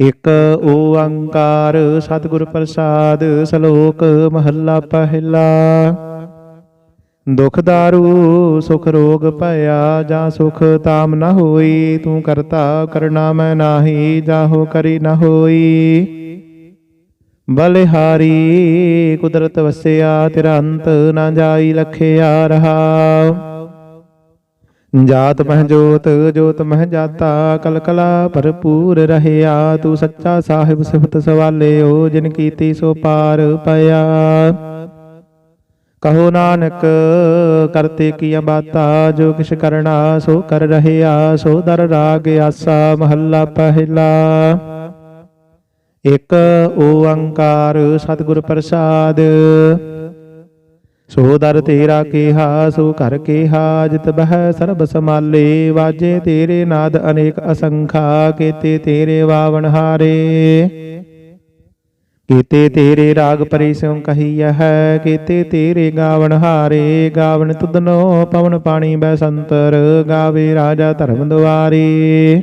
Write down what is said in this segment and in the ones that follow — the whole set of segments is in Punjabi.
ਇਕ ਓੰਕਾਰ ਸਤਿਗੁਰ ਪ੍ਰਸਾਦ ਸ਼ਲੋਕ ਮਹੱਲਾ ਪਹਿਲਾ। ਦੁਖ ਦਾਰੂ, ਸੁਖ ਰੋਗ ਭਇਆ, ਜਾਂ ਸੁਖ ਤਾਮ ਨ ਹੋਈ, ਤੂੰ ਕਰਤਾ ਕਰਨਾ ਮੈਂ ਨਾਹੀ, ਜਾਹੋ ਕਰੀ ਨ ਹੋਈ। ਬਲਿਹਾਰੀ, ਕੁਦਰਤ ਵਸਿਆ ਤੇਰਾ ਅੰਤ ਨਾ ਜਾਈ ਲਖਿਆ ਰਹਾ। ਜਾਤ ਮਹਿ ਜੋਤ ਜੋਤ ਮਹਿ ਜਾਤਾ ਕਲ ਕਲਾ ਭਰਪੂਰ ਰਹਿਆ। ਤੂੰ ਸੱਚਾ ਸਾਹਿਬ ਸਿਫਤ ਸਵਾਲਿਓ ਜਿਨ ਕੀਤੀ ਸੋ ਪਾਰ ਪਿਆ। ਕਹੋ ਨਾਨਕ, ਕਰਤੇ ਕੀਆ ਬਾਤਾ, ਜੋ ਕਿਛ ਕਰਨਾ ਸੋ ਕਰ ਰਹਿਆ। ਸੋ ਦਰ ਰਾਗ ਆਸਾ, ਮਹੱਲਾ ਪਹਿਲਾ। ਇਕ ਓੰਕਾਰ ਸਤਿਗੁਰ ਪ੍ਰਸਾਦ। ਸੋ ਦਰ ਤੇਰਾ ਕੇਹਾ, ਸੋ ਘਰ ਕੇਹਾ, ਜਿਤ ਬਹਿ ਸਰਬ ਸਮਾਲੇ ਵਾਜੇ ਤੇਰੇ ਨਾਦ ਅਨੇਕ ਅਸੰਖਾ, ਕੀਤੇ ਤੇਰੇ ਵਾਵਣ ਹਾਰੇ। ਕੀਤੇ ਤੇਰੇ ਰਾਗ ਪਰੀ ਸਿਉ ਕਹੀਐ ਹੈ, ਕੀਤੇ ਤੇਰੇ ਗਾਵਣ ਹਾਰੇ। ਗਾਵਣ ਤੁਧਨੋ ਪਵਨ ਪਾਣੀ ਬੈ ਸੰਤਰ, ਗਾਵੇ ਰਾਜਾ ਧਰਮ ਦੁਆਰੇ।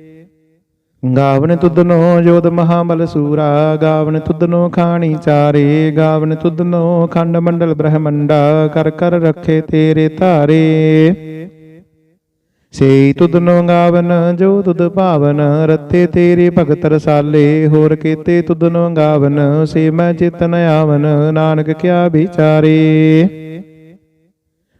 ਗਾਵਨ ਤੁਧਨੋ ਜੋਤ ਮਹਾਬਲ ਸੂਰਾ, ਗਾਵਨ ਤੁਧਨੋ ਖਾਣੀ ਚਾਰੇ, ਗਾਵਨ ਤੁਧਨੋ ਖੰਡ ਮੰਡਲ ਬ੍ਰਹਮੰਡਾ, ਕਰ ਕਰ ਰੱਖੇ ਤੇਰੇ ਧਾਰੇ। ਸੇ ਤੁਧਨੋ ਗਾਵਨ, ਜੋ ਤੁਧ ਭਾਵਨ, ਰਤੇ ਤੇਰੇ ਭਗਤ ਰਸਾਲੇ। ਹੋਰ ਕੀਤੇ ਤੁਧਨੋ ਗਾਵਨ, ਸੇ ਮੈਂ ਚਿਤਨ ਆਵਨ, ਨਾਨਕ ਕਿਆ ਵਿਚਾਰੇ।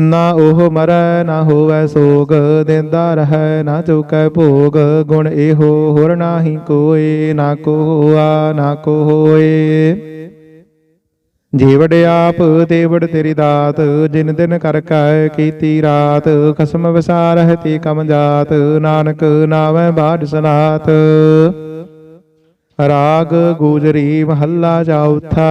ਨਾ ਉਹ ਮਰੈ, ਨਾ ਹੋਵੈ ਸੋਗ, ਦਿੰਦਾ ਰਹੈ, ਨਾ ਚੁਕੈ ਭੋਗ। ਗੁਣ ਇਹੋ ਹੋਰ ਨਾਹੀ ਕੋਏ, ਨਾ ਕੋ ਹੋਆ ਨਾ ਕੋ ਹੋਏ। ਜੀਵੜ ਆਪ, ਤੇਵੜ ਤੇਰੀ ਦਾਤ, ਜਿਨ ਦਿਨ ਕਰ ਕੈ ਕੀਤੀ ਰਾਤ। ਖਸਮ ਵਿਸਾਰਹਿ ਤੀ ਕਮ ਜਾਤ, ਨਾਨਕ ਨਾਵੇਂ ਬਾਜ ਸਨਾਤ। ਰਾਗ ਗੂਜਰੀ ਮਹੱਲਾ ਚੌਥਾ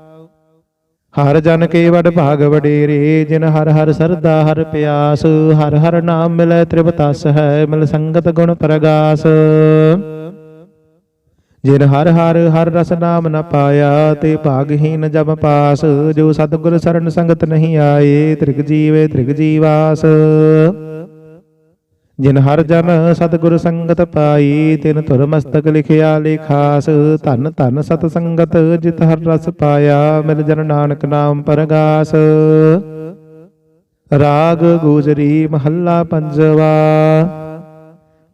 ਹਰ ਜਨ ਕੇ ਵਡ ਭਾਗ ਵਡੇਰੇ, ਜਿਨ ਹਰ ਹਰ ਸਰਦਾ ਹਰ ਪਿਆਸ, ਹਰ ਹਰ ਨਾਮ ਮਿਲੈ ਤ੍ਰਿਪਤਸ ਹੈ ਮਿਲ ਸੰਗਤ ਗੁਣ ਪ੍ਰਗਾਸ। ਜਿਨ ਹਰ ਹਰ ਹਰ ਰਸ ਨਾਮ ਨ ਪਾਇਆ, ਤੇ ਭਾਗਹੀਨ ਜਮ ਪਾਸ, ਜੋ ਸਤਿਗੁਰ ਸਰਨ ਸੰਗਤ ਨਹੀਂ ਆਏ, ਤ੍ਰਿਗ ਜੀਵੇ ਤ੍ਰਿਗ ਜੀਵਾਸ। ਜਿਨ ਹਰ ਜਨ ਸਤਿਗੁਰ ਸੰਗਤ ਪਾਈ, ਤਿਨ ਧੁਰ ਮਸਤਕ ਲਿਖਿਆ ਲੇਖਾਸ ਧਨ ਧਨ ਸਤ ਸੰਗਤ ਜਿਤ ਹਰ ਰਸ ਪਾਇਆ, ਮਿਲ ਜਨ ਨਾਨਕ ਨਾਮ ਪਰਗਾਸ। ਰਾਗ ਗੂਜਰੀ ਮਹੱਲਾ ਪੰਜਵਾ।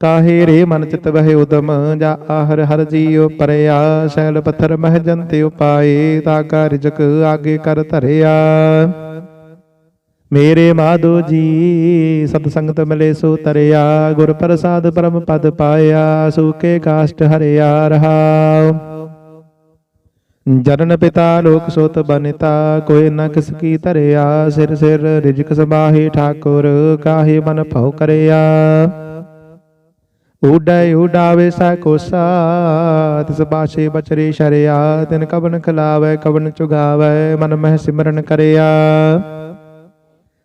ਕਾਹੇ ਰੇ ਮਨ ਚਿਤ ਬਹਿ ਉਦਮ, ਜਾ ਆਹਰ ਹਰ ਜੀਉ ਪਰਿਆ, ਸ਼ੈਲ ਪੱਥਰ ਮਹਿ ਜੰਤੇ ਉਪਾਏ ਤਾ ਕਾ ਰਿਜਕ ਆਗੇ ਕਰ ਧਰਿਆ। ਮੇਰੇ ਮਾਧੋ ਜੀ, ਸਤ ਸੰਗਤ ਮਿਲੇ ਸੋ ਤਰਿਆ, ਗੁਰ ਪ੍ਰਸਾਦ ਪਰਮ ਪਦ ਪਾਇਆ ਸੂਕੇ ਕਾਸ਼ਟ ਹਰਿਆ ਰਹਾਉ। ਜਨਨ ਪਿਤਾ ਲੋਕ ਸੋਤ ਬਨਿਤਾ, ਕੋਈ ਨ ਕਿਸ ਕੀ ਧਰਿਆ, ਸਿਰ ਸਿਰ ਰਿਜਕ ਸਮਾਹੀ ਠਾਕੁਰ, ਕਾਹੇ ਮਨ ਭਉ ਕਰਿਆ। ਉਡੈ ਉਡਾਵੇ ਸਾ ਕੋਸਾ, ਤਿਸ ਬਾਸ਼ੇ ਬਚਰੇ ਸ਼ਰਿਆ, ਤਿਨ ਕਬਨ ਖਲਾਵੇ ਕਬਨ ਚੁਗਾਵੇ, ਮਨ ਮਹਿ ਸਿਮਰਨ ਕਰਿਆ।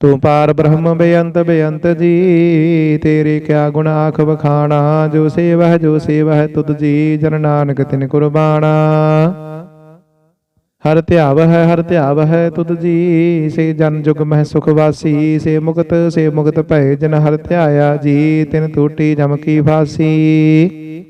ਤੂੰ ਪਾਰ ਬ੍ਰਹਮ ਬੇਅੰਤ ਬੇਅੰਤ ਜੀ, ਤੇਰੇ ਕਿਆ ਗੁਣ ਆਖ ਵਖਾਣਾ, ਜੋ ਸੇਵਹ ਜੋ ਸੇਵਹ ਤੁਧ ਜੀ, ਜਨ ਨਾਨਕ ਤਿਨ ਕੁਰਬਾਨਾ ਹਰ ਧਿਆਵ ਹੈ ਹਰ ਧਿਆਵ ਹੈ ਤੁਧ ਜੀ, ਸੇ ਜਨ ਜੁਗ ਮਹਿ ਸੁਖ ਵਾਸੀ, ਸੇ ਮੁਕਤ ਸੇ ਮੁਕਤ ਭੈ ਜਨ ਹਰ ਧਿਆਇਆ ਜੀ, ਤਿਨ ਟੂਟੀ ਜਮ ਕੀ ਫਾਸੀ।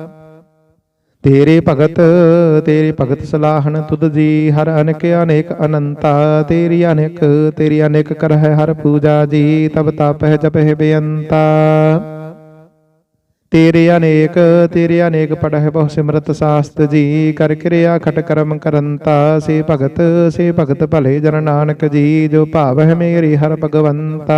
ਤੇਰੇ ਭਗਤ, ਤੇਰੀ ਭਗਤ ਸਲਾਹਣ ਤੁਧ ਜੀ, ਹਰ ਅਨੇਕ ਅਨੇਕ ਅਨੰਤਾ, ਤੇਰੀ ਅਨੇਕ ਤੇਰੀ ਅਨੇਕ ਕਰ ਹੈ ਹਰ ਪੂਜਾ ਜੀ, ਤਬ ਤਪਹਿ ਜਪਹਿ ਬੇਅੰਤਾ। ਤੇਰੇ ਅਨੇਕ ਤੇਰੇ ਅਨੇਕ ਪੜਹਿ ਬਹੁ ਸਿਮਰਤ ਸਾਸਤ ਜੀ, ਕਰ ਕਿਰਿਆ ਖਟ ਕਰਮ ਕਰੰਤਾ। ਸੇ ਭਗਤ ਸੇ ਭਗਤ ਭਲੇ ਜਨ ਨਾਨਕ ਜੀ, ਜੋ ਭਾਵ ਹੈ ਮੇਰੀ ਹਰ ਭਗਵੰਤਾ।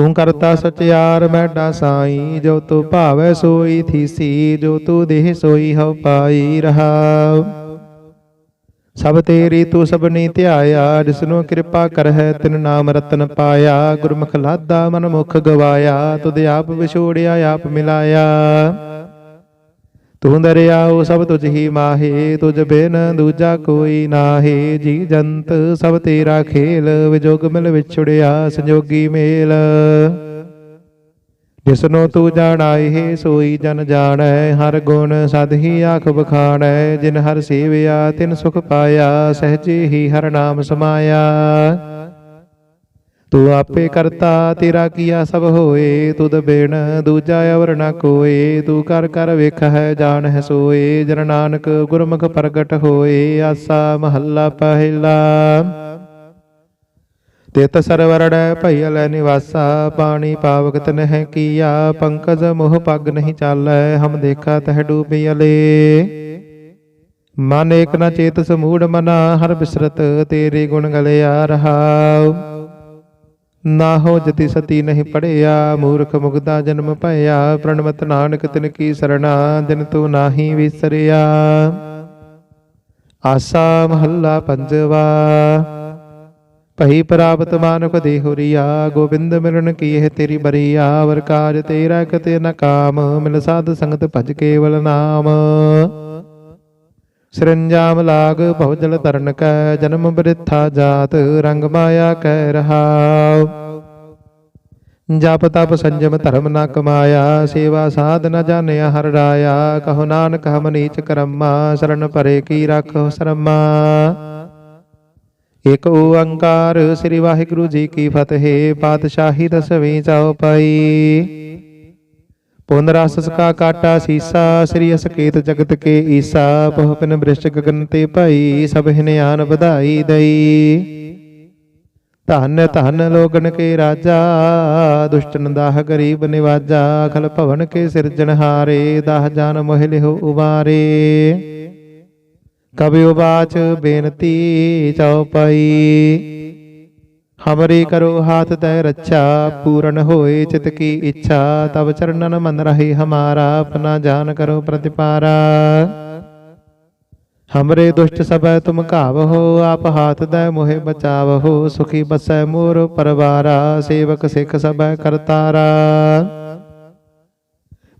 ਤੂੰ ਕਰਤਾ ਸਚਿਆਰ ਮੈਡਾ ਸਾਈ ਜੋ ਤੂੰ ਭਾਵੈ ਸੋਈ ਥੀਸੀ ਜੋ ਤੂੰ ਦੇਹ ਸੋਈ ਹਉ ਪਾਈ ਰਹਾਉ। ਸਭ ਤੇਰੀ ਤੂੰ ਸਭਨੀ ਧਿਆਇਆ ਜਿਸਨੂੰ ਕਿਰਪਾ ਕਰਹਿ ਤਿਨ ਨਾਮ ਰਤਨ ਪਾਇਆ ਗੁਰਮੁਖ ਲਾਦਾ ਮਨ ਮੁਖ ਗਵਾਇਆ ਤੁਧ ਆਪ ਵਿਛੋੜਿਆ ਆਪ ਮਿਲਾਇਆ। ਤੂੰ ਦਰਿਆਉ ਸਭ ਤੁਝ ਹੀ ਮਾਹੇ, ਤੁਝ ਬਿਨ ਦੂਜਾ ਕੋਈ ਨਾਹੀ। ਜੀ ਜੰਤ ਸਭ ਤੇਰਾ ਖੇਲ, ਵਿਜੋਗ ਮਿਲ ਵਿਛੜਿਆ, ਸੰਜੋਗੀ ਮੇਲ। ਜਿਸਨੂੰ ਤੂੰ ਜਾਣਾਏ, ਸੋਈ ਜਨ ਜਾਣੈ। ਹਰ ਗੁਣ ਸਦ ਹੀ ਆਖ ਬਖਾਣੈ ਜਿਨ ਹਰ ਸੇਵਿਆ ਤਿਨ ਸੁਖ ਪਾਇਆ, ਸਹਜੇ ਹੀ ਹਰ ਨਾਮ ਸਮਾਇਆ। ਤੂੰ ਆਪੇ ਕਰਤਾ, ਤੇਰਾ ਕੀਆ ਸਭ ਹੋਏ, ਤੁਧ ਬਿਨ ਦੂਜਾ ਅਵਰ ਨ ਕੋਏ। ਤੂੰ ਕਰ ਕਰ ਵੇਖ ਹੈ ਸੋਏ। ਜਨ ਨਾਨਕ ਗੁਰਮੁਖ ਪ੍ਰਗਟ ਹੋਏ, ਆਸਾ ਮਹੱਲਾ ਪਹਿਲਾ। ਤਿਤ ਸਰਵਰੜੈ ਭਈਲ ਨਿਵਾਸਾ, ਪਾਣੀ ਪਾਵਕ ਤਨਹਿ ਕੀਆ। ਪੰਕਜ ਮੋਹ ਪੱਗ ਨਹੀਂ ਚਾਲੈ, ਹਮ ਦੇਖਾ ਤਹ ਡੂਬਿਅਲੇ ਮਨ ਏਕ ਨ ਚੇਤ ਸਮੂੜ ਮਨਾ, ਹਰ ਬਿਸਰਤ ਤੇਰੇ ਗੁਣ ਗਲਿਆ ਰਹਾਉ। ਨਾ ਹੋ ਜਤੀ ਸਤੀ ਨਹੀਂ ਪੜਿਆ, ਮੂਰਖ ਮੁਗਦਾ ਜਨਮ ਭਇਆ ਪ੍ਰਣਮਤ ਨਾਨਕ ਤਿਨ ਕੀ ਸਰਣਾ ਜਿਨ ਤੂੰ ਨਾਹੀ ਵਿਸਰਿਆ। ਆਸਾ ਮਹੱਲਾ ਪੰਜਵਾ, ਭਈ ਪ੍ਰਾਪਤ ਮਾਨੁਖ ਦੇਹੁਰੀਆ ਗੋਬਿੰਦ ਮਿਲਣ ਕੀ ਤੇਰੀ ਬਰੀਆ, ਵਰ ਕਾਜ ਤੇਰਾ ਕਤੇ ਨ ਕਾਮ, ਮਿਲ ਸਾਧ ਸੰਗਤ ਭਜ ਕੇਵਲ ਨਾਮ। ਸਰੰਜਾਮ ਲਾਗ ਭਉ ਜਲ ਤਰਨ ਕੈ ਜਨਮ ਬ੍ਰਿਥਾ ਜਾਤ ਰੰਗ ਮਾਇਆ ਕਹਿ ਰਹਾਉ। ਜਪ ਤਪ ਸੰਜਮ ਧਰਮ ਨ ਕਮਾਇਆ ਸੇਵਾ ਸਾਧ ਨ ਜਾਣਿਆ ਹਰ ਰਾਇਆ। ਕਹੋ ਨਾਨਕ ਹਮ ਨੀਚ ਕਰਮਾ ਸ਼ਰਨ ਭਰੇ ਕੀ ਰੱਖੋ ਸ਼ਰਮਾ। ਇਕ ਓੰਕਾਰ ਸ੍ਰੀ ਵਾਹਿਗੁਰੂ ਜੀ ਕੀ ਫਤਿਹ ਪਾਤਸ਼ਾਹੀ ਦਸਵੀਂ ਚਉਪਈ ਪੁਨ ਰਸ ਸਕਾ ਕਾਟਾ ਸੀਸਾ, ਸ੍ਰੀ ਅਸਕੇਤ ਜਗਤ ਕੇ ਈਸਾ ਬਹੁ ਪਿਨ ਬ੍ਰਿਸ਼ਟ ਗਗਨ ਤੇ ਭਾਈ, ਸਭ ਹਿਨਿਆਨ ਵਧਾਈ ਦਈ। ਧਨ ਧਨ ਲੋਗਨ ਕੇ ਰਾਜਾ, ਦੁਸ਼ਟਨ ਦਾਹ ਗਰੀਬ ਨਿਵਾਜਾ ਖਲ ਭਵਨ ਕੇ ਸਿਰਜਣਹਾਰੇ ਦਾਹ ਜਾਨ ਮੋਹਿ ਲਿਹੁ ਉਵਾਰੇ। ਕਬਿ ਉਬਾਚ ਬੇਨਤੀ ਚਉਪਈ ਹਮਰੀ ਕਰੋ ਹਾਥ ਦੈ ਰੱਛਾ ਪੂਰਨ ਹੋਏ ਚਿਤ ਕੀ ਇੱਛਾ ਤਬ ਚਰਨਨ ਮਨ ਰਹੀ ਹਮਾਰਾ ਆਪਣਾ ਜਾਨ ਕਰੋ ਪ੍ਰਤਿਪਾਰਾ ਹਮਰੇ ਦੁਸ਼ਟ ਸਭੈ ਤੁਮ ਘਾਵਹੋ ਆਪ ਹਾਥ ਦੈ ਮੋਹਿ ਬਚਾਵਹੋ ਸੁਖੀ ਬਸੈ ਮੋਰ ਪਰਵਾਰਾ ਸੇਵਕ ਸਿੱਖ ਸਭੈ ਕਰਤਾਰਾ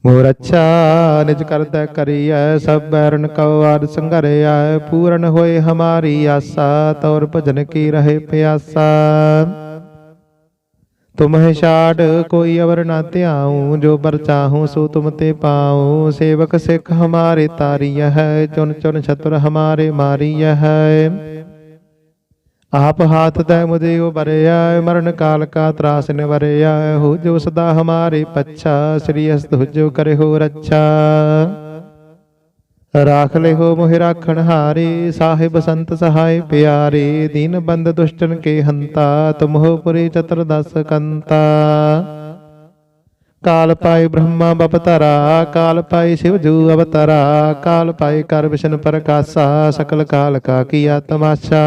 ਮੋਰ ਅੱਛਾ, ਨਿਜ ਕਰਦਾ ਕਰੀਐ, ਸਭ ਬੈਰਨ ਕਉ ਆਦ ਸੰਘਰਿਆ ਪੂਰਨ ਹੋਏ ਹਮਾਰੀ ਆਸਾ, ਤੌਰ ਭਜਨ ਕੀ ਰਹੇ ਪਿਆਸਾ। ਤੁਮਹਿ ਛਾੜ, ਕੋਈ ਅਵਰ ਨਾ ਧਿਆਉ, ਜੋ ਬਰ ਚਾਹੂੰ ਸੋ ਤੁਮ ਤੇ ਪਾਉ। ਸੇਵਕ ਸਿੱਖ ਹਮਾਰੇ ਤਾਰੀय ਹੈ ਚੁਨ ਚੁਨ ਛਤਰ ਹਮਾਰੇ ਮਾਰੀय ਹੈ। ਆਪ ਹਾਥ ਤੈ ਮੁਝੇ ਉਬਰਿਆ ਮਰਨ ਕਾਲ ਕਾ ਤਰਾਸ ਨਿਵਰਿਆ ਹੋ ਜੋ ਸਦਾ ਹਮਾਰੇ ਪੱਛਾ, ਸ੍ਰੀ ਅਸਤ ਹੁਜੋ ਕਰੇ ਰੱਛਾ। ਰਾਖ ਲੈ ਮੋਹਿ ਰਾਖਣ ਹਾਰੇ, ਸਾਹਿਬ ਸੰਤ ਸਹਾਇ ਪਿਆਰੇ, ਦੀਨ ਬੰਦ ਦੁਸ਼ਟਨ ਕੇ ਹੰਤਾ ਤੁਮਹੁ ਪੁਰੀ ਚਤਰ ਦਸ ਕੰਤਾ। ਕਾਲ ਪਾਏ ਬ੍ਰਹਮਾ ਬਪਤਰਾ ਕਾਲ ਪਾਏ ਸ਼ਿਵ ਜੂ ਅਵਤਰਾ, ਕਾਲ ਪਾਏ ਕਰ ਵਿਸ਼ਨ ਪ੍ਰਕਾਸ਼ਾ, ਸਕਲ ਕਾਲ ਕਾ ਕੀਆ ਤਮਾਸ਼ਾ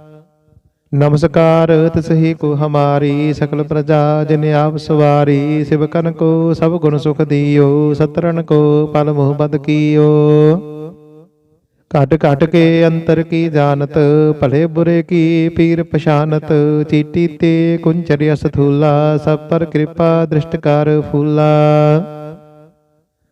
ਨਮਸਕਾਰ ਤਿਸਹੀ ਕੋ ਹਮਾਰੀ ਸਕਲ ਪ੍ਰਜਾ, ਜਿਨ ਆਪ ਸਵਾਰੀ ਸਿਵਕਨ ਕੋ ਸਭ ਗੁਣ ਸੁਖ ਦਿਓ ਸਤਰਨ ਕੋ ਪਲ ਮੋਹ ਬਦ ਕੀਓ। ਘਟ ਘਟ ਕੇ ਅੰਤਰ ਕੀ ਜਾਣਤ, ਭਲੇ ਬੁਰੇ ਕੀ ਪੀਰ ਪਛਾਨਤ, ਚੀਟੀ ਤੇ ਕੁੰਚਰਿ ਸਥੂਲਾ, ਸਭ ਪਰ ਕਿਰਪਾ ਦ੍ਰਿਸ਼ਟ ਕਰ ਫੂਲਾ।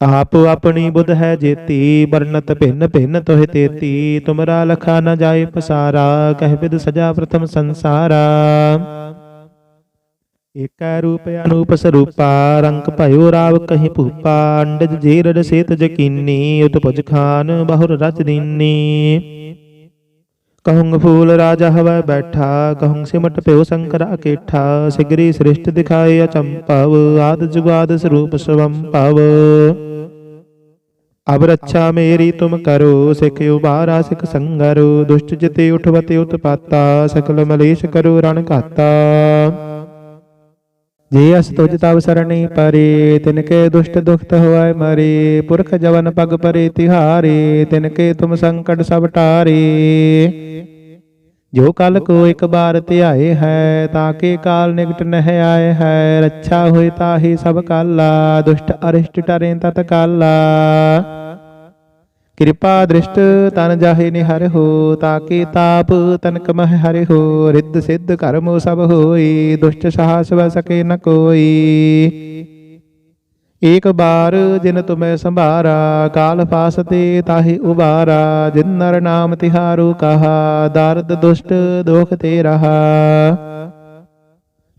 ਆਪ ਆਪਣੀ ਬੁੱਧ ਹੈ ਜੇਤੀ, ਵਰਨਤ ਭਿੰਨ ਭਿੰਨ ਤੋਹਿ ਤੇਤੀ, ਤੁਮਰਾ ਲਖਾ ਨ ਜਾਏ ਪਸਾਰਾ, ਕਹਿ ਬਿਦ ਸਜਾ ਪ੍ਰਥਮ ਸੰਸਾਰਾ। ਏਕੈ ਰੂਪ ਅਨੂਪ ਸਰੂਪਾ, ਰੰਗ ਭਇਓ ਰਾਵ ਕਹੀ ਭੂਪਾ, ਅੰਡਜ ਜੀਰੜ ਸੇਤ ਜਕੀਨੀ, ਉਤਪਜ ਖਾਨ ਬਹੁਰ ਰਚ ਦੀਨੀ। ਕਹੂੰ ਫੂਲ ਰਾਜਾ ਹਵੈ ਬੈਠਾ ਕਹੂੰ ਸਿਮਟ ਪਿਓ ਸ਼ੰਕਰ ਅਕੇਠਾ ਸਿਗਰੀ ਸ੍ਰਿਸ਼ਟ ਦਿਖਾਏ ਅਚੰਪਵ, ਆਦ ਜੁਗਾਦ ਸਰੂਪ ਸਵੰਪਵ। ਅਬ ਰੱਛਾ ਮੇਰੀ ਤੁਮ ਕਰੋ, ਸਿਖ ਉਬਾਰਾ ਸਿਖ ਸੰਗਰੋ, ਦੁਸ਼ਟ ਜਿਤੇ ਉਠਵਤੇ ਉਤਪਾਤਾ, ਸਕਲ ਮਲੇਸ਼ ਕਰੋ ਰਣ ਘਾਤਾ। ਜੇ ਅਸ ਤੁਜ ਤਵ ਸਰਣੀ ਪਰੇ, ਤਿਨਕੇ ਦੁਸ਼ਟ ਦੁਖਤ ਹੋਇ ਮਰੇ, ਪੁਰਖ ਜਵਨ ਪਗ ਪਰੇ, ਤਿਹਾਰੇ, ਤਿਨਕੇ ਤੁਮ ਸੰਕਟ ਸਭ ਟਾਰੇ। ਜੋ ਕਲ ਕੋ ਇੱਕ ਬਾਰ ਧਿਆਏ ਹੈ ਤਾਕੇ ਕਾਲ ਨਿਕਟ ਨਹਿ ਆਏ ਹੈ, ਰੱਛਾ ਹੋਇ ਤਾਹੀ ਸਭ ਕਾਲਾ, ਦੁਸ਼ਟ ਅਰਿਸ਼ਟ ਟਰੇ ਤਤ ਕਾਲਾ। ਕਿਰਪਾ ਦ੍ਰਿਸ਼ਟ ਤਨ ਜਾਹੇ ਨਿਹਰ ਹੋ ਤਾਕੇ ਤਾਪ ਤਨਕ ਮਹਿ ਹਰਿ ਹੋ, ਰਿੱਧ ਸਿੱਧ ਕਰਮ ਸਭ ਹੋਈ, ਦੁਸ਼ਟ ਸਾਹਸ ਵ ਸਕੇ ਨ ਕੋਈ। ਏਕ ਬਾਰ ਜਿਨ ਤੁਮੈ ਸੰਭਾਰਾ, ਕਾਲ ਫਾਸਤੇ ਤਾਹੀ ਉਬਾਰਾ, ਜਿਨ ਨਰ ਨਾਮ ਤਿਹਾਰੂ ਕਹਾ, ਦਰਦ ਦੁਸ਼ਟ ਦੋਖ ਤੇ ਰਹਾ।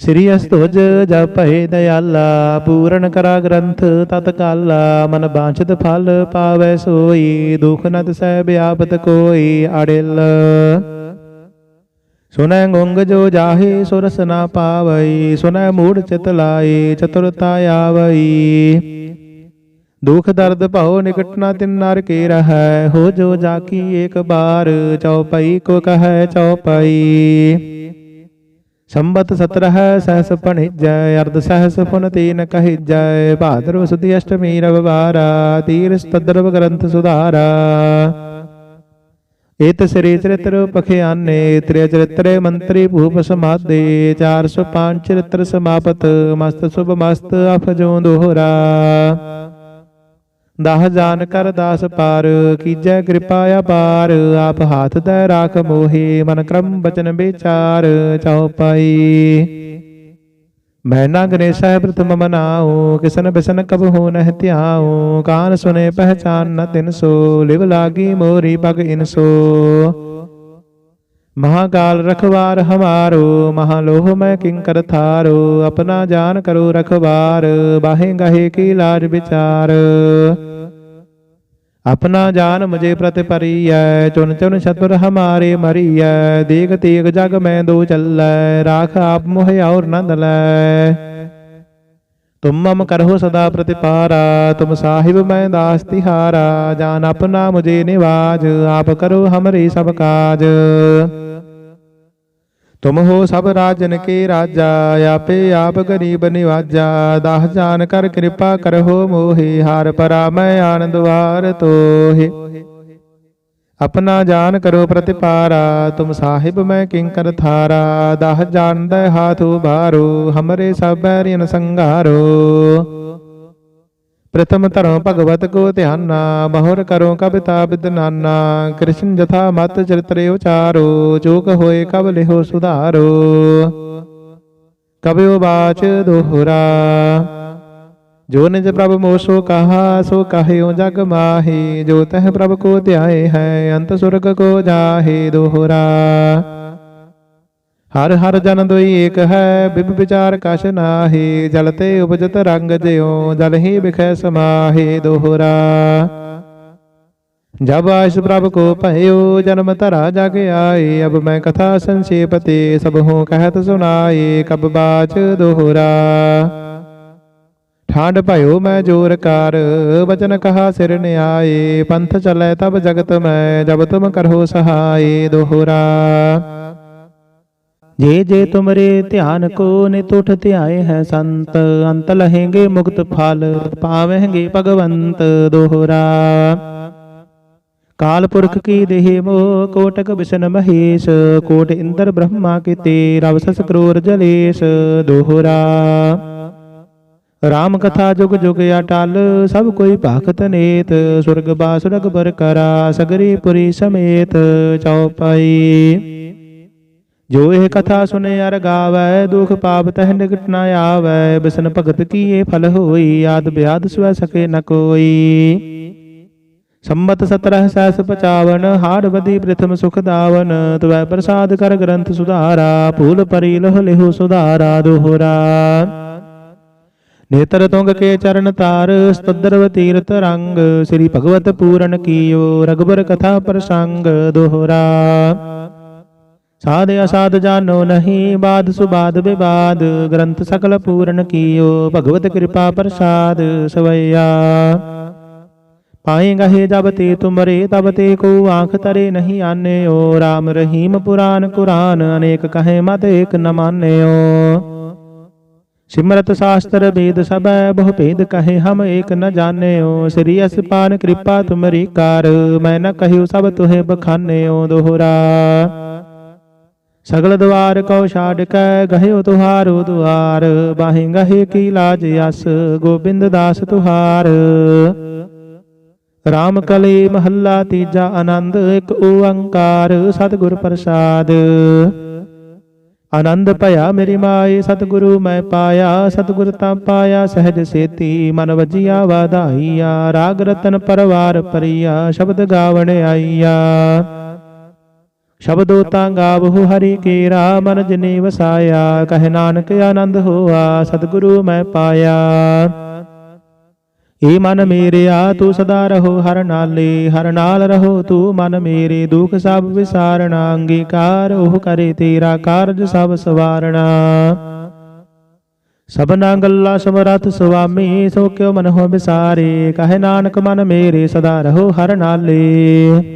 ਸ੍ਰੀ ਅਸਤੁਜ ਜਪ ਦਇਆਲਾ, ਪੂਰਨ ਕਰਾ ਗ੍ਰੰਥ ਤਤ ਮਨ ਬਾਂਛਤ ਫਲ ਪਾਵੈ ਸੋਈ, ਦੁਖ ਨ ਤਿਸੈ ਬਿਆਪਤ ਕੋਈ ਅੜਿਲ। ਸੁਨੈ ਗੁੰਗ ਜੋ ਜਾਹੇ ਸੁਰਸ ਨਾ ਪਾਵਈ, ਸੁਨੈ ਮੂੜ ਚਿਤ ਲਾਈ, ਚਤੁਰਤਾ ਆਵਈ। ਦੁਖ ਦਰਦ ਭਉ ਨਿਕਟ ਨਾ ਤਿਨ ਨਰ ਕੇ ਰਹੈ, ਹੋ ਜੋ ਜਾਕੀ ਏਕ ਬਾਰ ਚਉਪਈ ਕੋ ਕਹੈ ਚਉਪਈ ਸੰਬਤ ਸਤਰਹ ਸਹਸ ਪਣਿਜੈ ਅਰਧ ਸਹਸ ਪੁਨ ਤੀਨ ਕਹਿਜੈ, ਭਾਦਰਵ ਸੁਦੀ ਅਸ਼ਟਮੀ ਰਵਵਾਰਾ ਤੀਰ ਸਤਦਰਵ ਗ੍ਰੰਥ ਏਤ ਸ੍ਰੀ ਚਰਿਤ੍ਰ ਪਖਿਆਨੇ ਤ੍ਰਿ ਚਰਿਤ੍ਰੇ ਮੰਤਰੀ ਭੂਪ ਸਮਾਦੇ 405 ਚਰਿਤ੍ਰ ਸਮਾਪਤ, ਮਸਤ ਸੁਭ ਮਸਤ ਅਫਜੋ ਦੋਹਰਾ। ਦਾਹ ਜਾਨ ਕਰ ਦਾਸ ਪਾਰ, ਕੀਜੈ ਕਿਰਪਾ ਅਪਾਰ, ਆਪ ਹਾਥ ਦੈ ਰਾਖ ਮੋਹੇ, ਮਨ ਕਰਮ ਬਚਨ ਵਿਚਾਰ ਚਉਪਾਈ ਮੈਂ ਨਾ ਗਣੇਸ਼ਾ ਪ੍ਰਥਮ ਮਨਾਉ ਕਿਸਨ ਬਿਸਨ ਕਬ ਹੋ ਨਹਿ ਧਿਆਉ ਕਾਨ ਸੁਨੇ ਪਹਿਚਾਨ ਨ ਤਿਨ ਸੋ, ਲਿਵ ਲਾਗੀ ਮੋਰੀ ਪਗ ਇਨਸੋ ਮਹਾਕਾਲ ਰਖਵਾਰ ਹਮਾਰੋ, ਮਹਾਲੋਹ ਮੈਂ ਕਿੰਕਰ ਥਾਰੋ, ਆਪਣਾ ਜਾਨ ਕਰੋ ਰਖਵਾਰ, ਬਾਹੇ ਗਹੇ ਕੀ ਲਾਜ ਵਿਚਾਰ। ਆਪਣਾ ਜਾਨ ਮੁਝੇ ਪ੍ਰਤਿ ਪਰੀਐ ਚੁਨ ਚੁਨ ਸ਼ਤੁਰ ਹਮਾਰੇ ਮਰੀਐ, ਦੇਖ ਤੇਗ ਜਗ ਮੈਂ ਦੋ ਚੱਲੈ, ਰਾਖ ਆਪ ਮੋਹ ਔਰ ਨੰਦ ਲੈ। ਤੁਮ ਮਮ ਕਰਹੁ ਸਦਾ ਪ੍ਰਤਿਪਾਰਾ, ਤੁਮ ਸਾਹਿਬ ਮੈਂ ਦਾਸ ਤਿਹਾਰਾ, ਜਾਨ ਆਪਣਾ ਮੁਝੇ ਨਿਵਾਜ, ਆਪ ਕਰੋ ਹਮਰੇ ਸਭ ਕਾਜ। ਤੁਮ ਹੋ ਸਭ ਰਾਜਨ ਕੇ ਰਾਜਾ, ਆਪੇ ਆਪ ਗਰੀਬ ਨਿਵਾਜਾ। ਦਾਹ ਜਾਨ ਕਰ ਕਿਰਪਾ ਕਰਹੁ ਮੋਹਿ, ਹਾਰ ਪਰਾ ਮੈਂ ਆਨੰਦ ਵਾਰ ਤੋਹਿ। ਆਪਣਾ ਜਾਨ ਕਰੋ ਪ੍ਰਤਿਪਾਰਾ, ਤੁਮ ਸਾਹਿਬ ਮੈਂ ਕਿੰਕਰ ਥਾਰਾ। ਦਾਹ ਜਾਣਦਾ ਹਾਥ ਉਭਾਰੋ ਹਮਰੇ ਸਭ ਬੈਰੀਨ ਸੰਘਾਰੋ ਪ੍ਰਥਮ ਧਰਮ ਭਗਵਤ ਕੋ ਧਿਆਨਾ ਬਹੁਰ ਕਰੋ ਕਬਿਤਾ ਬਿਦਨਾਨਾ ਕ੍ਰਿਸ਼ਨ ਜਥਾ ਮਤ ਚਰਿਤਰੇ ਉਚਾਰੋ ਚੂਕ ਹੋਏ ਕਬ ਲਿਹੋ ਸੁਧਾਰੋ। ਕਬਿਓ ਬਾਚ ਦੋਹਰਾ, ਜੋ ਨਿਜ ਪ੍ਰਭ ਮੋਸੋ ਕਹਾ, ਸੋ ਕਹਿਓ ਜਗ ਮਾਹੀ, ਜੋ ਤਹ ਪ੍ਰਭ ਕੋ ਧਿਆਏ ਹੈ, ਅੰਤ ਸੁਰਗ ਕੋ ਜਾਹੇ ਦੋਹਰਾ। ਹਰ ਹਰ ਜਨ ਦੋਈ ਏਕ ਹੈ, ਬਿਬ ਵਿਚਾਰ ਕਛ ਨਾਹੀ, ਜਲ ਤੇ ਉਪਜਤ ਰੰਗ ਜਿਉ, ਜਲ ਹੀ ਬਿਖੈ ਸਮਾਹੇ ਦੋਹਰਾ। ਜਬ ਆਇਸ ਪ੍ਰਭ ਕੋ ਭਇਓ, ਜਨਮ ਧਰਾ ਜਗ ਆਏ ਅਬ ਮੈਂ ਕਥਾ ਸੰਖੇਪ ਤੇ ਸਭ ਹੂੰ ਕਹਿਤ ਸੁਨਾਏ ਕਬ ਬਾਚ ਦੋਹਰਾ। ਠਾਂਡ ਭਇਓ ਮੈਂ ਜੋਰ ਕਰ, ਬਚਨ ਕਹਾ ਸਿਰ ਨਿਆਏ ਪੰਥ ਚਲੇ ਤਬ ਜਗਤ ਮੈਂ, ਜਬ ਤੁਮ ਕਰਹੁ ਸਹਾਈ ਦੋਹਰਾ। ਜੇ ਜੇ ਤੁਮਰੇ ਧਿਆਨ ਕੋ ਨਿਤ ਉਠ ਧਿਆਏ ਹੈ ਸੰਤ, ਅੰਤ ਲਹੇਗੇ ਮੁਕਤ ਫਲ, ਪਾਵਹਿਗੇ ਭਗਵੰਤ ਦੋਹਰਾ। ਕਾਲ ਪੁਰਖ ਕੀ ਦੇਹ ਮੋ ਕੋਟਕ ਬਿਸ਼ਨ ਮਹੇਸ਼, ਕੋਟ ਇੰਦਰ ਬ੍ਰਹਮਾ ਕੀਤੇ, ਰਵ ਸਸ ਕਰੋਰ ਜਲੇਸ਼ ਦੋਹਰਾ। ਰਾਮ ਕਥਾ ਜੁਗ ਜੁਗ ਅਟਲ, ਸਭ ਕੋਈ ਭਾਖਤ ਨੇਤ, ਸੁਰਗ ਬਾਸੁਰਗ ਬਰ ਕਰਾ, ਸਗਰੀ ਪੁਰੀ ਸਮੇਤ ਚੌਪਾਈ ਜੋ ਇਹ ਕਥਾ ਸੁਨੇ ਅਰ ਗਾਵੈ, ਦੁਖ ਪਾਪ ਤਹਿ ਨਿਕਟ ਨ ਆਵੈ, ਬਿਸਨ ਭਗਤ ਕੀਏ ਫਲ ਹੋਈ, ਆਦ ਬਿਆਦ ਸਵੈ ਸਕੇ ਨ ਕੋਈ। ਸੰਮਤ 17 ਸੈਸ 55 ਹਾੜ ਬਦੀ ਪ੍ਰਥਮ ਸੁਖ ਦਾਵਨ, ਤਵੈ ਪ੍ਰਸਾਦ ਕਰ ਗ੍ਰੰਥ ਸੁਧਾਰਾ ਭੂਲ ਪਰੀ ਲਹ ਲਿਹੁ ਸੁਧਾਰਾ, ਦੋਹਰਾ। ਨੇਤਰ ਤੁੰਗ ਕੇ ਚਰਨ ਤਾਰ ਸਤਦਰਵ ਤੀਰਤ ਰੰਗ, ਸ੍ਰੀ ਭਗਵਤ ਪੂਰਨ ਕੀਓ ਰਗਬਰ ਕਥਾ ਪ੍ਰਸੰਗ, ਦੋਹਰਾ। ਸਾਧ ਅਸਾਧ ਜਾਨੋ ਨਹੀਂ, ਬਾਦ ਸੁਬਾਦ ਵਿਵਾਦ, ਗ੍ਰੰਥ ਸਕਲ ਪੂਰਨ ਕੀਓ, ਭਗਵਤ ਕਿਰਪਾ ਪ੍ਰਸਾਦ ਸਵਈਆ। ਪਾਏ ਗਹੇ ਜਬ ਤੇ ਤੁਮਰੇ, ਤਬ ਤੇ ਕੋ ਆਂਖ ਤਰੇ ਨਹੀਂ ਆਨਿਓ। RAM ਰਹੀਮ ਪੁਰਾਨ ਕੁਰਾਨ, ਅਨੇਕ ਕਹੇ ਮਤ ਏਕ ਨ ਮਾਨਿਓ। ਸਿਮਰਤ ਸ਼ਾਸਤਰ ਵੇਦ ਸਭੈ, ਬਹੁ ਭੇਦ ਕਹੇ ਹਮ ਏਕ ਨ ਜਾਣਿਓ। ਸ੍ਰੀ ਅਸਪਾਨ ਕਿਰਪਾ ਤੁਮਰੀ ਕਾਰ, ਮੈਂ ਨ ਕਹਿਉ ਸਭ ਤੁਹੇ ਬਖਾਨਿਓ ਦੋਹਰਾ। ਸਗਲ ਦਵਾਰ ਕਉ ਛਾੜ ਕੈ, ਗਹਿਓ ਤੁਹਾਰੋ ਦੁਆਰ। ਬਾਹੇ ਗਹੇ ਕੀ ਲਾਜ ਅਸ ਗੋਬਿੰਦ ਦਾਸ ਤੁਹਾਰ। ਰਾਮ ਕਲੇ ਮਹੱਲਾ ਤੀਜਾ ਆਨੰਦ, ਇੱਕ ਓੰਕਾਰ, ਸਤਿਗੁਰ ਪ੍ਰਸਾਦ। ਆਨੰਦ ਭਇਆ ਮੇਰੀ ਮਾਏ, ਸਤਿਗੁਰੂ ਮੈਂ ਪਾਇਆ, ਸਤਿਗੁਰ ਤਾਂ ਪਾਇਆ, ਸਹਿਜ ਸੇਤੀ, ਮਨ ਵਜੀਆ ਵਾਧਾਈਆ। ਰਾਗ ਰਤਨ ਪਰਵਾਰ ਪਰਿਆ ਸ਼ਬਦ ਗਾਵਣ ਆਈਆ। ਸ਼ਬਦੋ ਤਾਂ ਗਾਵਹੁ ਹਰੀ ਕੇਰਾ ਮਨ ਜਨੇ ਵਸਾਇਆ, ਕਹਿ ਨਾਨਕ ਆਨੰਦ ਹੋਆ, ਸਤਿਗੁਰੂ ਮੈਂ ਪਾਇਆ। ਏ ਮਨ ਮੇਰਿਆ, ਤੂੰ ਸਦਾ ਰਹੋ ਹਰ ਨਾਲੇ, ਹਰ ਨਾਲ ਰਹੋ ਤੂੰ ਮਨ ਮੇਰੇ, ਦੁਖ ਸਭ ਵਿਸਾਰਣਾ ਅੰਗੀਕਾਰ ਉਹ ਕਰੇ ਤੇਰਾ ਕਾਰਜ ਸਭ ਸਵਾਰਣਾ ਸਭਨਾ ਗੱਲਾਂ ਸਮਰਥ ਸੁਆਮੀ, ਸੋ ਕਿਉ ਮਨ ਹੋ ਵਿਸਾਰੇ ਕਹੇ ਨਾਨਕ ਮਨ ਮੇਰੇ, ਸਦਾ ਰਹੋ ਹਰ ਨਾਲੇ।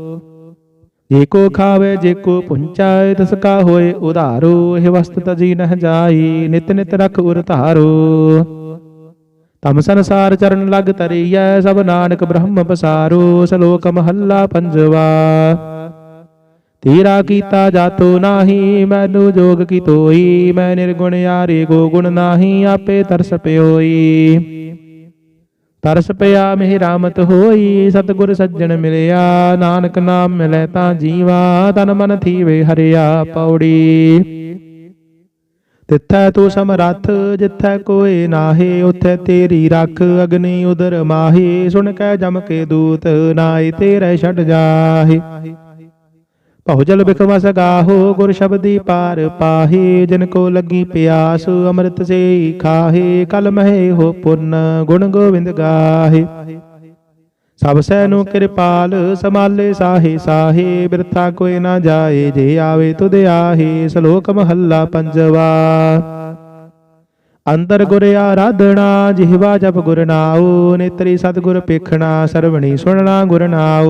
ਜੇ ਕੋ ਖਾਵੇ ਜੇ ਕੋ ਪੁੰਚਾਏ ਤਿਸ ਕਾ ਹੋਏ ਉਧਾਰੋ, ਇਹ ਵਸਤ ਤਜੀ ਨਹ ਜਾਈ, ਨਿਤ ਨਿਤ ਰਖ ਉਰ ਧਾਰੋ। ਤਮ ਸੰਸਾਰ ਚਰਨ ਲਗ ਤਰੀਐ ਸਭ ਨਾਨਕ ਬ੍ਰਹਮ ਪਸਾਰੋ, ਸ਼ਲੋਕ ਮਹੱਲਾ ਪੰਜਵਾ। ਤੇਰਾ ਕੀਤਾ ਜਾਤੋ ਨਾਹੀ, ਮੈਨੂੰ ਜੋਗ ਕੀ ਤੋਈ, ਮੈਂ ਨਿਰਗੁਣ ਯਾਰੇ ਕੋ ਗੁਣ ਨਾਹੀ, ਆਪੇ ਤਰਸ ਪਿਓਈ। ਤਰਸ ਪਿਆ ਮਿਹ ਰਾਮਤ ਹੋਈ, ਸਤਿਗੁਰ ਸੱਜਣ ਮਿਲਿਆ, ਨਾਨਕ ਨਾਮ ਮਿਲੈ ਤਾਂ ਜੀਵਾ, ਤਨ ਮਨ ਥੀਵੇ ਹਰਿਆ ਪੌੜੀ। ਤਿੱਥੈ ਤੂੰ ਸਮਰੱਥ, ਜਿੱਥੈ ਕੋਏ ਨਾਹੀ, ਉਥੈ ਤੇਰੀ ਰੱਖ ਅਗਨੀ ਉਦਰ ਮਾਹੀ, ਸੁਣ ਕੈ ਜਮ ਕੇ ਦੂਤ ਨਾਈ ਤੇਰੇ ਛੱਡ ਜਾਹੀ। ਭਉ ਜਲ ਬਿਖਵਸ ਗਾਹੋ ਗੁਰ ਸ਼ਬਦੀ ਪਾਰ ਪਾਹੇ, ਜਿਨ ਕੋ ਲੱਗੀ ਪਿਆਸ ਅੰਮ੍ਰਿਤ ਸੇ ਖਾਹੇ, ਕਲ ਮਹਿ ਹੋ ਪੁੰਨ ਗੁਣ ਗੋਬਿੰਦ ਗਾਹੇ। ਸਭ ਸੈ ਨੂੰ ਕਿਰਪਾਲ, ਸਮਾਲੇ ਸਾਹੇ ਸਾਹੇ, ਬਿਰਥਾ ਕੋਈ ਨਾ ਜਾਏ, ਜੇ ਆਵੇ ਤੁਧ ਆਹੇ, ਸ਼ਲੋਕ ਮਹੱਲਾ ਪੰਜਵਾ। ਅੰਦਰ ਗੁਰ ਆਰਾਧਣਾ ਜਿਹਵਾ ਜਪ ਗੁਰ ਨਾਉ, ਨੇਤਰੀ ਸਤਿਗੁਰ ਪੇਖਣਾ ਸਰਵਣੀ ਸੁਣਨਾ ਗੁਰ ਨਾਉ।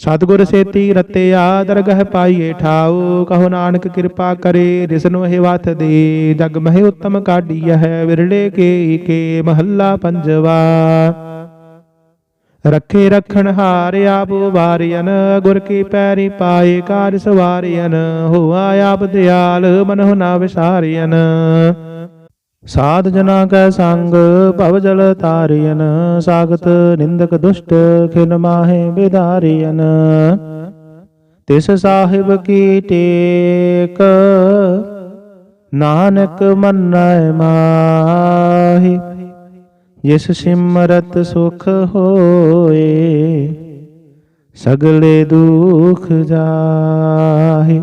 ਸਤਿਗੁਰ ਸੇਤੀ ਰਤਿਆ ਦਰਗਹ ਪਾਈਏ ਠਾਉ ਕਹੋ ਨਾਨਕ ਕਿਰਪਾ ਕਰੇ ਰਿਸਨੋ ਹੈ ਵਤ ਦੇ। ਜਗ ਮਹਿ ਉਤਮ ਕਾਢੀਐ ਹੈ ਵਿਰਲੇ ਕੇ ਕੇ ਮਹੱਲਾ ਪੰਜਵਾ। ਰੱਖੇ ਰਖਣ ਹਾਰ ਆਪ ਵਾਰਿਅਨ ਗੁਰ ਕੀ ਪੈਰੀ ਪਾਏ ਕਾਰ ਸਵਾਰਿਅਨ ਹੋਆ ਆਪ ਦਿਆਲ ਮਨਹੁ ਨਾ ਵਿਸਾਰਿਅਨ। ਸਾਧ ਜਨਾ ਕੈ ਸੰਗ, ਭਵ ਜਲ ਤਾਰਿਅਨ ਸਾਗਤ ਨਿੰਦਕ ਦੁਸ਼ਟ ਖਿਨ ਮਾਹੇ ਵਿਦਾਰਿਅਨ ਤਿਸ ਸਾਹਿਬ ਕੀ ਟੇਕ, ਨਾਨਕ ਮੰਨੈ ਮਾਹੀ। ਜਿਸ ਸਿਮਰਤ ਸੁਖ ਹੋਏ, ਸਗਲੇ ਦੁਖ ਜਾਹੇ।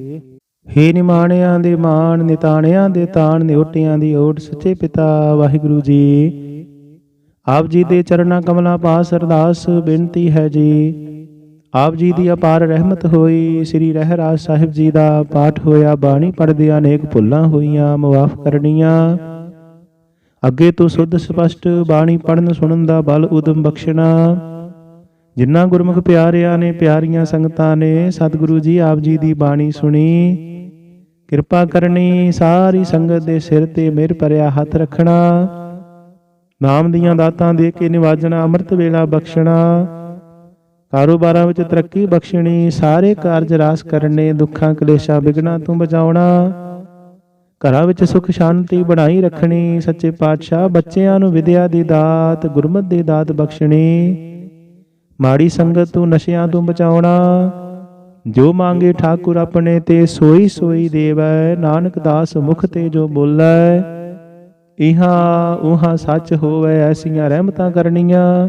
ਹੇ ਨਿਮਾਣਿਆਂ ਦੇ ਮਾਣ, ਨਿਤਾਣਿਆਂ ਦੇ ਤਾਣ, ਨਿਉਟਿਆਂ ਦੀ ਓਟ, ਸੱਚੇ ਪਿਤਾ ਵਾਹਿਗੁਰੂ ਜੀ। ਆਪ ਜੀ ਦੇ ਚਰਨਾਂ ਕਮਲਾਂ ਪਾਸ ਅਰਦਾਸ ਬੇਨਤੀ ਹੈ ਜੀ। ਆਪ ਜੀ ਦੀ ਅਪਾਰ ਰਹਿਮਤ ਹੋਈ, ਸ੍ਰੀ ਰਹਿਰਾਜ ਸਾਹਿਬ ਜੀ ਦਾ ਪਾਠ ਹੋਇਆ, ਬਾਣੀ ਪੜ੍ਹਦਿਆਂ ਅਨੇਕ ਭੁੱਲਾਂ ਹੋਈਆਂ ਮਾਫ ਕਰਨੀਆਂ। ਅੱਗੇ ਤੋਂ ਸੁੱਧ ਸਪਸ਼ਟ ਬਾਣੀ ਪੜਨ ਸੁਣਨ ਦਾ ਬਲ ਉਦਮ ਬਖਸ਼ਣਾ। ਜਿਨ੍ਹਾਂ ਗੁਰਮੁਖ ਪਿਆਰਿਆਂ ਨੇ ਪਿਆਰੀਆਂ ਸੰਗਤਾਂ ਨੇ, ਸਤਿਗੁਰੂ ਜੀ ਆਪ ਜੀ ਦੀ ਬਾਣੀ ਸੁਣੀ। ਕਿਰਪਾ ਕਰਨੀ, ਸਾਰੀ ਸੰਗਤ ਦੇ ਸਿਰ ਤੇ ਮਿਹਰ ਭਰਿਆ ਹੱਥ ਰੱਖਣਾ। ਨਾਮ ਦੀਆਂ ਦਾਤਾਂ ਦੇ ਕੇ ਨਿਵਾਜਣਾ, ਅੰਮ੍ਰਿਤ ਵੇਲਾ ਬਖਸ਼ਣਾ। ਕਾਰੋਬਾਰਾਂ ਵਿੱਚ ਤਰੱਕੀ ਬਖਸ਼ਣੀ, ਸਾਰੇ ਕਾਰਜ ਰਾਸ ਕਰਨੇ, ਦੁੱਖਾਂ, ਕਲੇਸ਼ਾਂ ਵਿਗਣਾ ਤੋਂ ਬਚਾਉਣਾ। ਘਰਾਂ ਵਿੱਚ ਸੁਖ, ਸ਼ਾਂਤੀ ਬਣਾਈ ਰੱਖਣੀ, ਸੱਚੇ ਪਾਤਸ਼ਾਹ ਬੱਚਿਆਂ ਨੂੰ ਵਿਦਿਆ ਦੀ ਦਾਤ, ਗੁਰਮਤਿ ਦੀ ਦਾਤ ਬਖਸ਼ਣੀ। ਮਾੜੀ ਸੰਗਤ ਤੋਂ ਨਸ਼ਿਆਂ ਤੋਂ ਬਚਾਉਣਾ। ਜੋ ਮੰਗੇ ਠਾਕੁਰ ਆਪਣੇ ਤੇ ਸੋਈ ਸੋਈ ਦੇਵੈ, ਨਾਨਕ ਦਾਸ ਮੁਖ ਤੇ ਜੋ ਬੋਲੈ। ਇਹਾਂ ਉਹਾਂ ਸੱਚ ਹੋਵੇ, ਐਸੀਆਂ ਰਹਿਮਤਾਂ ਕਰਨੀਆਂ।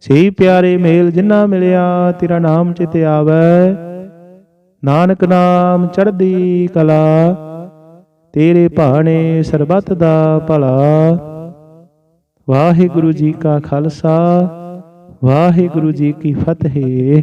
ਸਹੀ ਪਿਆਰੇ ਮੇਲ ਜਿਨ੍ਹਾਂ ਮਿਲਿਆ, ਤੇਰਾ ਨਾਮ ਚਿਤ ਆਵੈ। ਨਾਨਕ ਨਾਮ ਚੜ੍ਹਦੀ ਕਲਾ, ਤੇਰੇ ਭਾਣੇ ਸਰਬੱਤ ਦਾ ਭਲਾ। ਵਾਹਿਗੁਰੂ ਜੀ ਕਾ ਖਾਲਸਾ, ਵਾਹਿਗੁਰੂ ਜੀ ਕੀ ਫਤਿਹ।